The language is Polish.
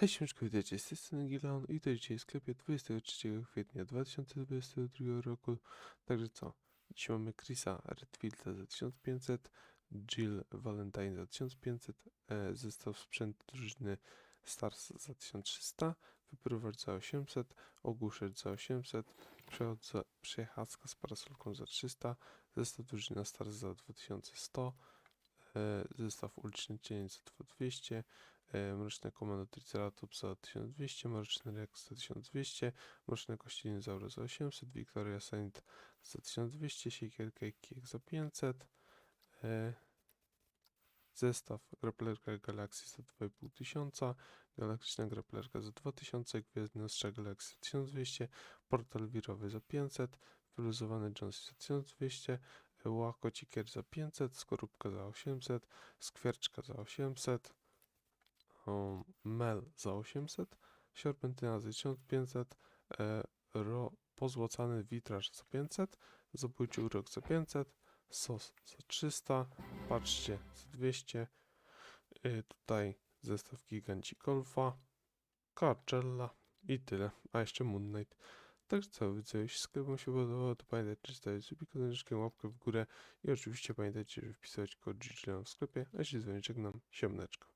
Hej, siemczko, witajcie, z tej strony i to dzisiaj w sklepie 23 kwietnia 2022 roku. Także co, dzisiaj mamy Chrisa Redfielda za 1500, Jill Valentine za 1500, e, zestaw sprzętu drużyny Stars za 1300, wypróbacz za 800, ogłuszecz za 800, przechodza- przejechacka z parasolką za 300, zestaw drużyny Stars za 2100, e, zestaw uliczny cień za 2200, e, Mroczne komando Triceratops za 1200, Mroczny Rex za 1200, Mroczne kości dinozaura za 800, Victoria Saint za 1200, Siekierka i Kijek za 500, e, zestaw Grapplerka Galaxy za 2500, Galaktyczna Grapplerka za 2000, Gwiezdny Ostrza Galaxy za 1200, Portal Wirowy za 500, Wyluzowany Jones za 1200, e, Łakocikier za 500, Skorupka za 800, Skwierczka za 800, Mel za 800, Siorbentyna za 1500, e, ro, pozłocany witraż za 500, zabójczy urok za 500, sos za 300, patrzcie za 200, y, tutaj zestaw Giganci Golfa, Carcella i tyle, a jeszcze Moon Knight. Także co, widzę, jeśli sklep wam się podobał, to pamiętajcie, zostawić subika, dzwoneczkiem, łapkę w górę i oczywiście pamiętajcie, żeby wpisać kod GGLEON w sklepie, a jeśli dzwonię, żegnam, siemneczko.